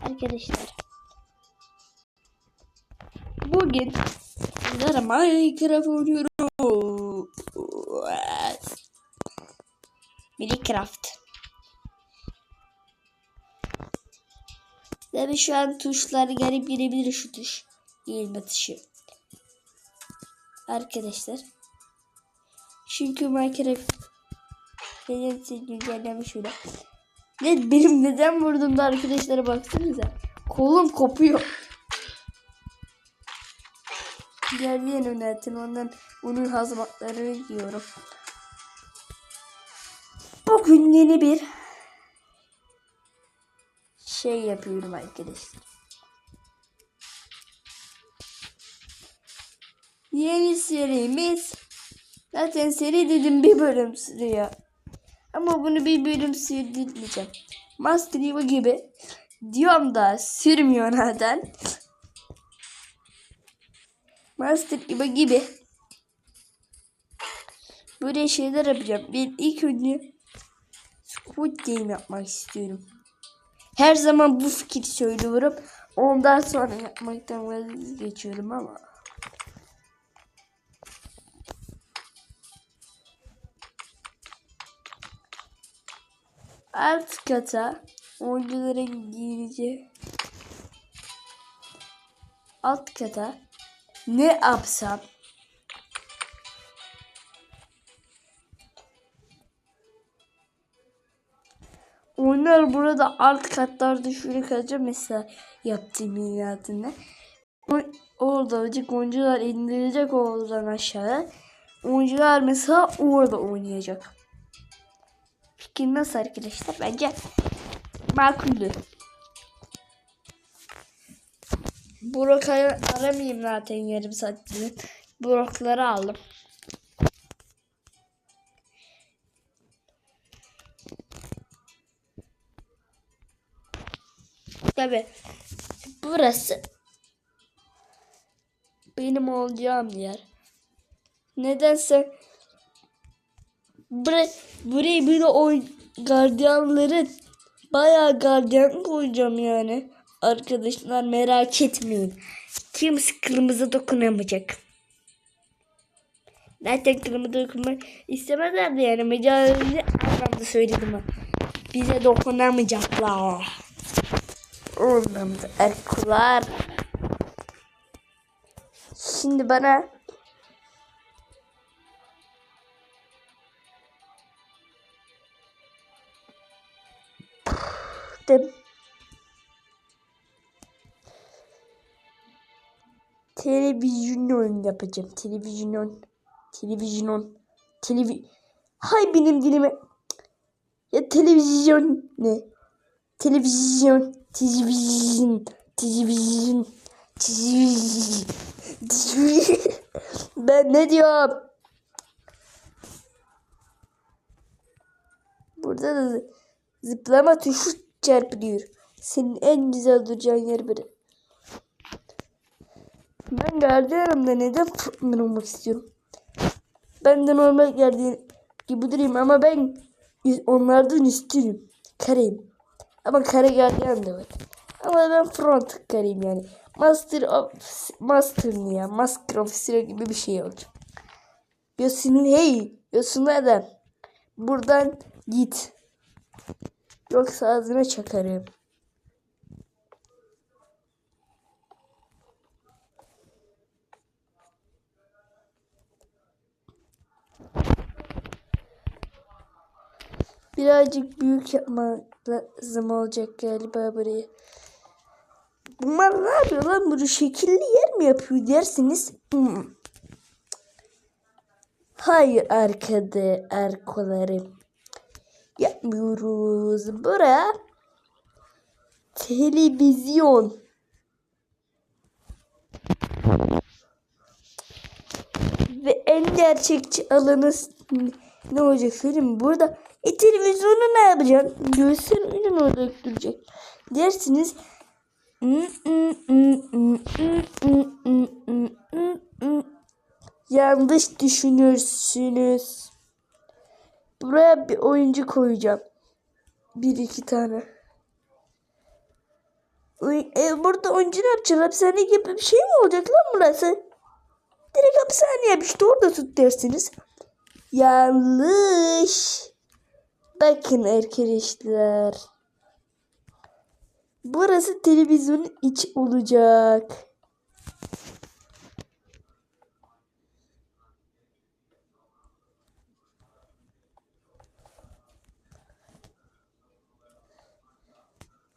Arkadaşlar. Bugün sizlere Minecraft oynuyoruz. Minecraft. Tabi şu an tuşlar garip girebilir şu tuş. Eğilme tuşu. Arkadaşlar. Çünkü Minecraft benim için güncellemiş öyle. Ne benim neden vurdum da arkadaşlara baksanıza. Kolum kopuyor. Gardiyan yönetim ondan onun hazmatlarını giyiyorum. Bugün yeni bir şey yapıyorum arkadaşlar. Yeni serimiz zaten seri dedim bir bölüm sürüyor. Ama bunu bir bölüm sürdürmeyeceğim. Master Yi gibi diyorum da sürmüyor neden. Master Yi gibi böyle şeyler yapacağım. Ben ilk önce Squid Game yapmak istiyorum. Her zaman bu fikri söylüyorum. Ondan sonra yapmaktan vazgeçiyorum ama. Alt kata oyuncuların gireceği alt kata ne yapsam Onlar burada alt katlarda şöyle kalacak mesela yaptığım inatında. Orada olacak oyuncular indirecek oradan aşağı. Oyuncular mesela orada oynayacak. Fikir nasıl arkadaşlar? Bence makuldü. Burak aramayayım zaten yarım saattir. Burakları aldım. Tabi burası benim olacağım yer. Nedense buraya, burayı bir de o gardiyanların bayağı gardiyan koyacağım yani. Arkadaşlar merak etmeyin. Kimse kırmızı dokunamayacak. Zaten kırmızı dokunmak istemezlerdi yani. Mecazi anlamda söyledim ben. Bize dokunamayacaklar. Ondan da erkular. Şimdi bana televizyon yapacağım. Televizyon. Televizyon. Televi Hay benim dilime. Ya televizyon ne? Televizyon. Televizyon. Televizyon. Televizyon. Ben ne diyorum? Burada da zıplama tuşu çarpılıyor. Senin en güzel duracağın yer biri. Ben gardiyanımda neden Frontman olmak istiyorum? Ben de normal gardiyan gibi durayım ama ben onlardan üstünüm. Kareyim. Ama kare gardiyan da var. Ama ben front kareyim yani. Master of Master mı ya? Master Officer gibi bir şey olacak. Yosun hey. Yosun adam. Buradan git. Yoksa ağzına çakarım. Birazcık büyük yapmak lazım olacak galiba burayı. Bunlar ne yapıyor lan? Bunu şekilli yer mi yapıyor dersiniz? Hmm. Hayır arkada arkolarım. Yapmıyoruz. Bura televizyon. Ve en gerçekçi alanı ne olacak söyleyeyim Burada e, televizyonu ne yapacaksın? Göğsün orada duracak. Dersiniz Yanlış düşünürsünüz. Buraya bir oyuncu koyacağım. Bir iki tane. E, burada oyuncu ne yapacak? Hapishane gibi bir şey mi olacak lan burası? Direkt hapishane yapmıştı orada tut dersiniz. Yanlış. Bakın arkadaşlar. Burası televizyonun içi olacak.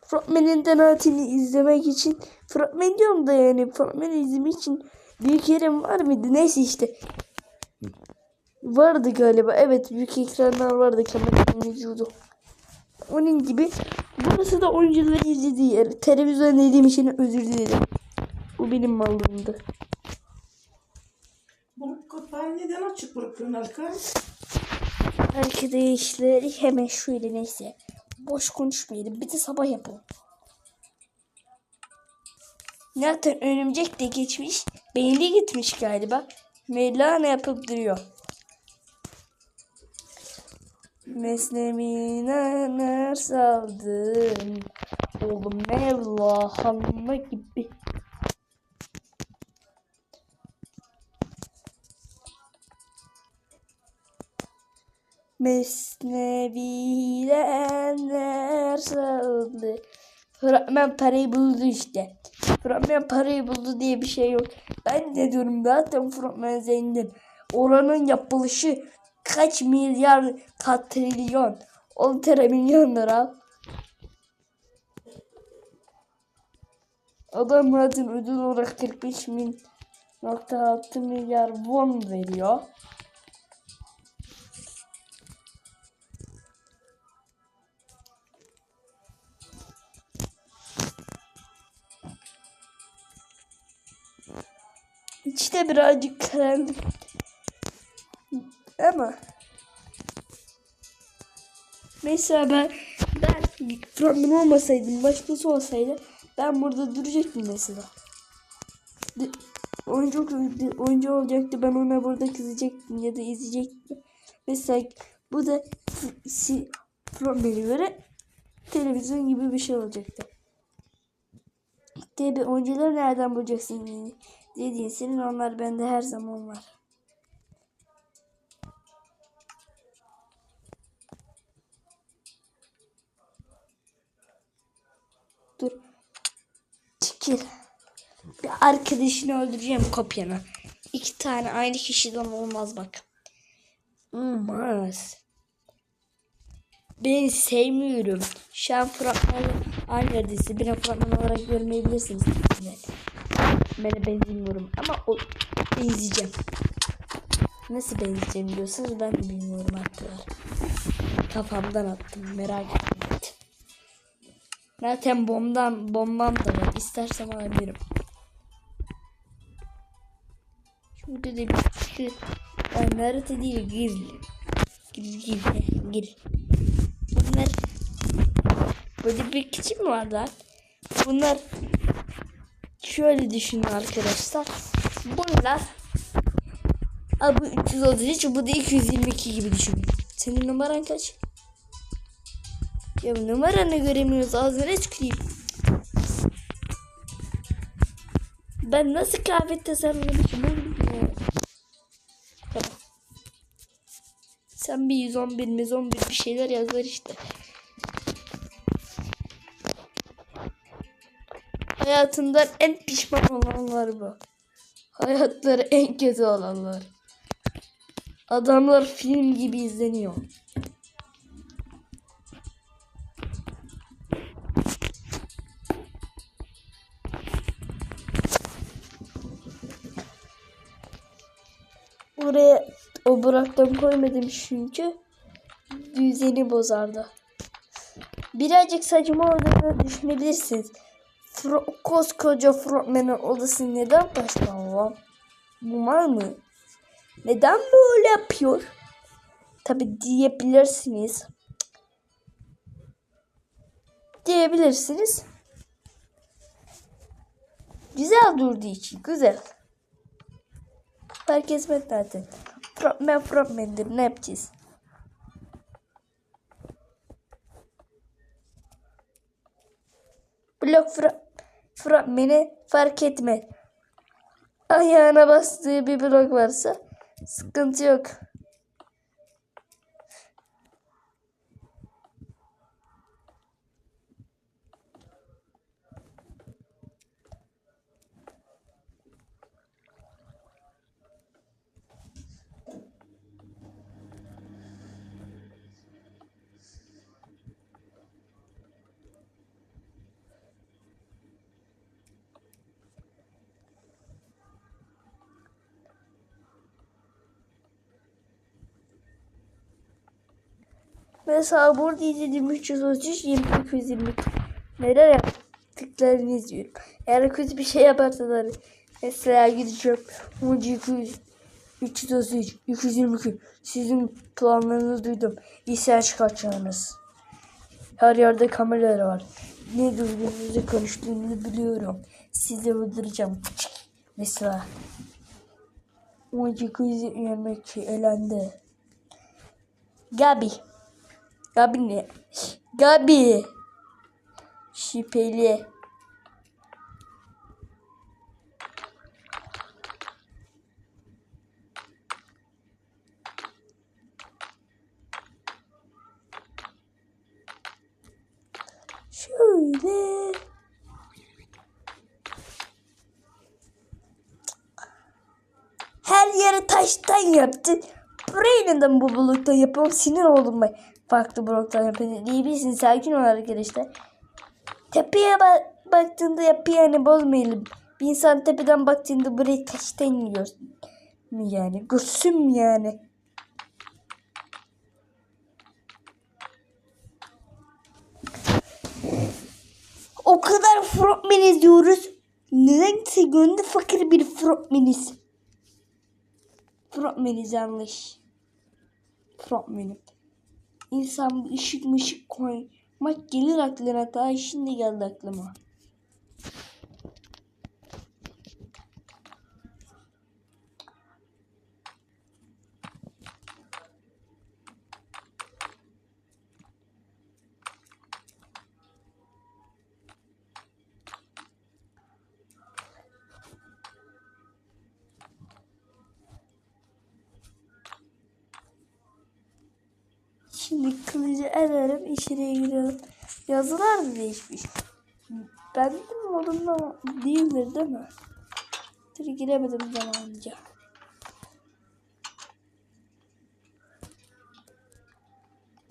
Fragmanın denatini izlemek için fragman diyorum da yani fragmanı izlemek için büyük yerim var mıydı? Neyse işte. Vardı galiba. Evet büyük ekranlar vardı kameranın vücudu. Onun gibi burası da oyuncuların izlediği yer. Televizyon dediğim için özür dilerim. Bu benim mallığımdı. Bu kapağı neden açık bırakıyorsun Alkay? Arkadaşlar hemen şöyle neyse. Boş konuşmayalım. Bir de sabah yapalım. Zaten örümcek de geçmiş. Beyni gitmiş galiba. Mevlana yapıp duruyor. Mesnemine ner saldın. Oğlum Mevlana gibi. Mesneviler saldı. Fragman parayı buldu işte. Fragman parayı buldu diye bir şey yok. Ben de diyorum zaten fragman zengin. Oranın yapılışı kaç milyar katrilyon. 10 milyon lira. Adam zaten ödül olarak 45 bin nokta altı milyar won veriyor. İçte birazcık karanlık. Ama mesela ben ben fragman olmasaydım başkası olsaydı ben burada duracaktım mesela. Oyuncu, oyuncu olacaktı ben ona burada kızacaktım ya da izleyecektim. Mesela bu da si, fragmana göre televizyon gibi bir şey olacaktı. Tabi oyuncuları nereden bulacaksın dediğin senin onlar bende her zaman var. Çekil. Bir arkadaşını öldüreceğim kopyanı. İki tane aynı kişiden olmaz bak. Olmaz. Ben sevmiyorum. Şu an fragmanı aynı neredeyse. Beni fragman olarak görmeyebilirsiniz. Evet. Ben benzemiyorum ama o benzeyeceğim. Nasıl benzeyeceğim diyorsanız ben de bilmiyorum hatta. Kafamdan attım merak etmeyin. Zaten bombam, bombam da var. İstersem alabilirim. Şurada da bir şu yani Naruto değil gir. Gir gir gir. Bunlar böyle bir kişi mi var lan? Bunlar şöyle düşünün arkadaşlar. Bunlar Abi bu 333 bu da 222 gibi düşünün. Senin numaran kaç? Ya numaranı göremiyoruz ağzına tüküreyim. Ben nasıl kıyafet tasarlamışım oğlum ya. Tamam. Sen bir 111 111 bir şeyler yazar işte. Hayatından en pişman olanlar bu. Hayatları en kötü olanlar. Adamlar film gibi izleniyor. Buraya o bıraktım koymadım çünkü düzeni bozardı. Birazcık saçma olduğunu düşünebilirsiniz. Fro koskoca Frogman'ın odası neden lan? Bu mal mı? Neden böyle yapıyor? Tabi diyebilirsiniz. Diyebilirsiniz. Güzel durduğu için güzel. Fark etmez zaten. Frogman Frogman'dir ne yapacağız? Blok fra fragmeni fark etme. Ayağına bastığı bir blok varsa sıkıntı yok. Mesela burada izlediğim 333 2220 neler yaptıklarını izliyorum. Eğer kötü bir şey yaparsalar mesela gideceğim 1200 333 222 sizin planlarınızı duydum. İsyan çıkartacağınız. Her yerde kameralar var. Ne duyduğunuzu konuştuğunuzu biliyorum. Sizi öldüreceğim. Mesela 1222 elendi. Gabi. Gabi ne? Gabi. Şüpheli. Şöyle. Her yeri taştan yaptın. Burayı neden bu bloktan yapıyorum? Sinir oldum ben. Farklı bloktan yapın. İyi bilsin sakin ol arkadaşlar. Tepeye ba- baktığında yapı yani bozmayalım. Bir insan tepeden baktığında burayı taştan yiyor. Yani? Görsün yani? O kadar frogman izliyoruz. Nedense gönlü fakir bir frogmaniz. Frogmaniz yanlış. Frogman'im. İnsan bir ışık mışık koymak gelir aklına. Daha şimdi geldi aklıma. Şimdi kılıcı ederim içeriye girelim. Yazılar mı değişmiş? Ben de modunda değildir değil mi? Dur giremedim zamanınca.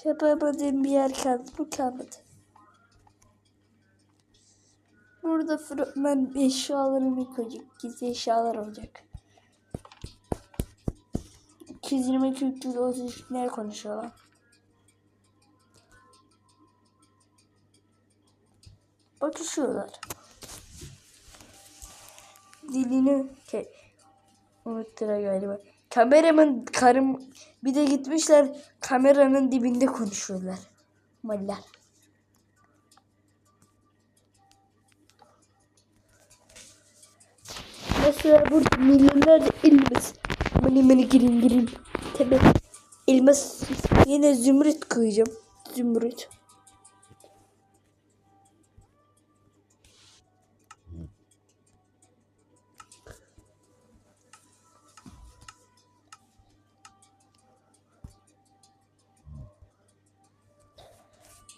Yapamadığım bir yer kaldı mı kalmadı. Burada fragman eşyalarımı koyacak. Gizli eşyalar olacak. 222 333 ne konuşuyorlar? Bakışıyorlar. Dilini ke unuttular galiba. Kameramın karım bir de gitmişler kameranın dibinde konuşuyorlar. Mallar. Mesela burada milyonlarca elmas. Mani mani girin girin. Tabi elmas yine zümrüt koyacağım. Zümrüt.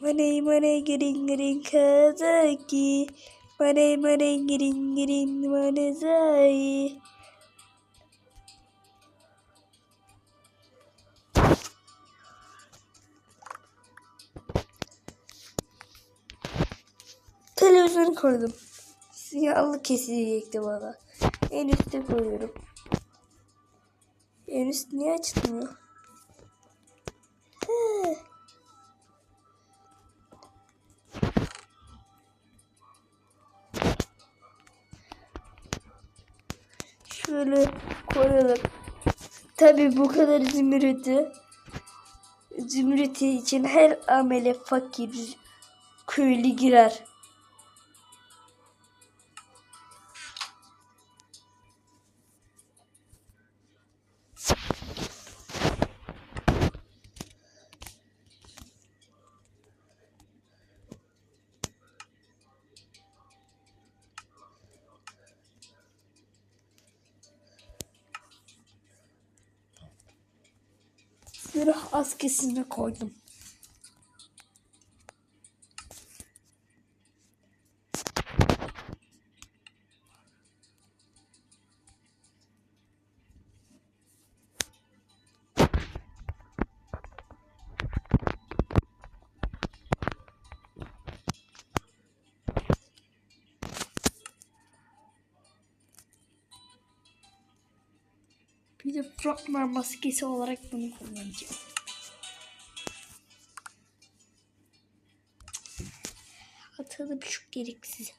Mane mane girin girin kazaki. Mane mane girin girin mane zai. Televizyonu koydum. Siyahlı kesilecekti bana. En üstte koyuyorum. En üst niye açılmıyor? Şöyle koyalım. Tabi bu kadar zümrütü zümrütü için her amele fakir köylü girer. Askısına koydum. Bir de frogman maskesi olarak bunu kullanacağım. Atalım şu gereksiz.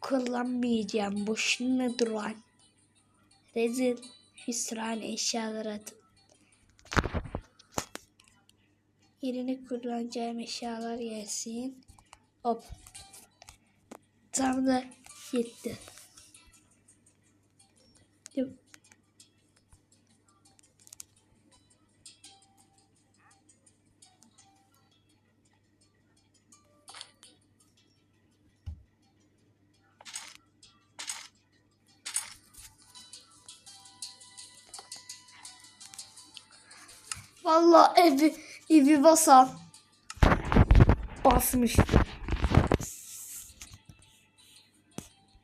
Kullanmayacağım. Boşuna duran. Rezil hüsran eşyalar atın. Yerine kullanacağım eşyalar gelsin. Hop. Tam da yetti. Yok. Vallahi evi, evi basan basmış.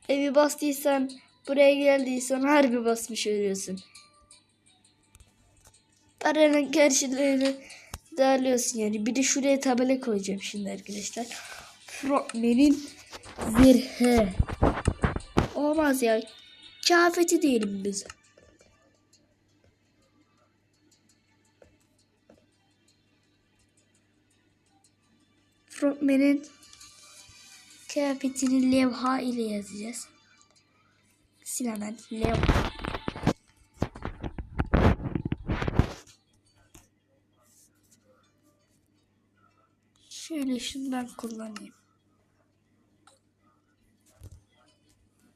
Evi bastıysan buraya geldiysen harbi basmış oluyorsun. Paranın karşılığını da alıyorsun yani. Bir de şuraya tabela koyacağım şimdi arkadaşlar. Frogman'in zırhı. Olmaz ya. Kafeti diyelim biz. Frogman'in kıyafetini levha ile yazacağız. Silahlar levha. Şöyle şundan kullanayım.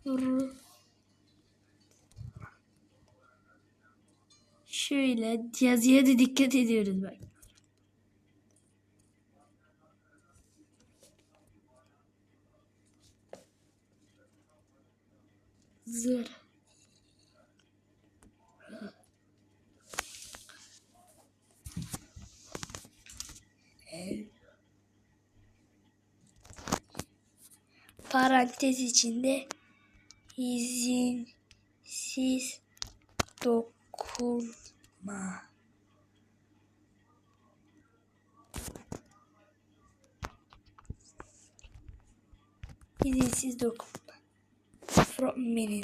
Dur. Şöyle yazıya da dikkat ediyoruz bak. Parantez içinde izinsiz dokunma. İzinsiz dokunma. Frogman'in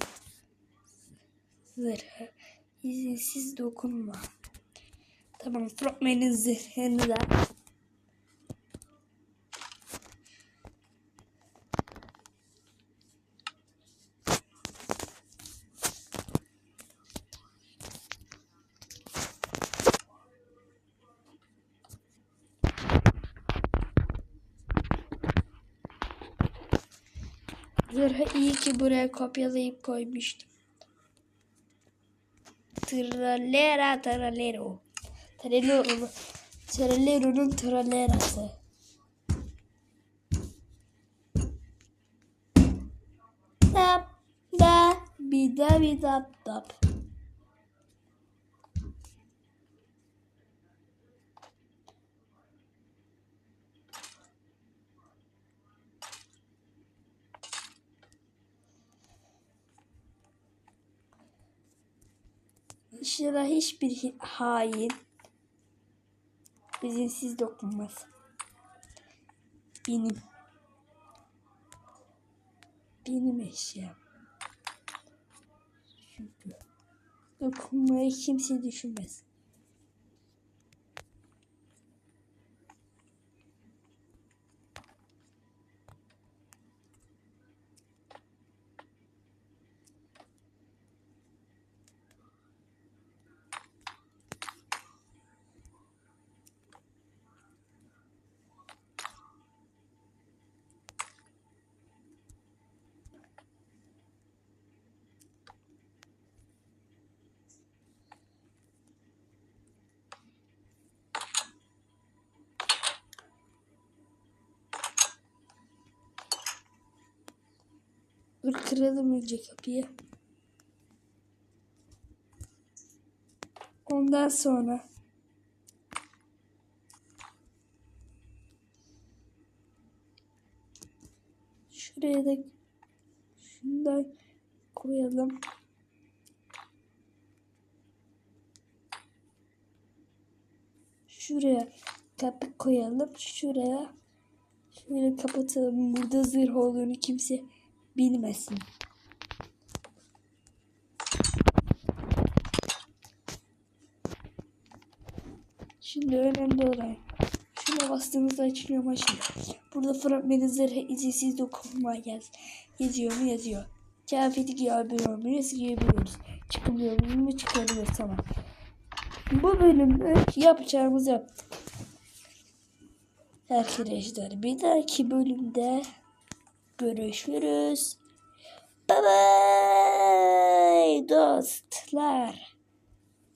zırhı. İzinsiz dokunma. Tamam Frogman'in zırhını da Zırhı iyi ki buraya kopyalayıp koymuştum. Tralera tralero. Tralero. Tralero'nun tralerası. Tap da bir da bir tap tap. Şurada hiçbir hi- hain izinsiz dokunmaz. Benim. Benim eşyam. Çünkü dokunmayı kimse düşünmez. Dur kıralım önce kapıyı. Ondan sonra şuraya da şundan koyalım. Şuraya kapı koyalım. Şuraya şöyle kapatalım. Burada zırh olduğunu kimse bilmesin. Şimdi önemli olan şuna bastığımızda açılıyor maşın. Burada fragmanı zırhı izinsiz dokunma yaz. Yazıyor mu yazıyor. Kıyafeti giyebiliyor muyuz giyebiliyoruz. Çıkabiliyor mu çıkabiliyoruz tamam. Bu bölümde yapacağımızı yaptık. Arkadaşlar bir dahaki bölümde görüşürüz. Bye bye dostlar.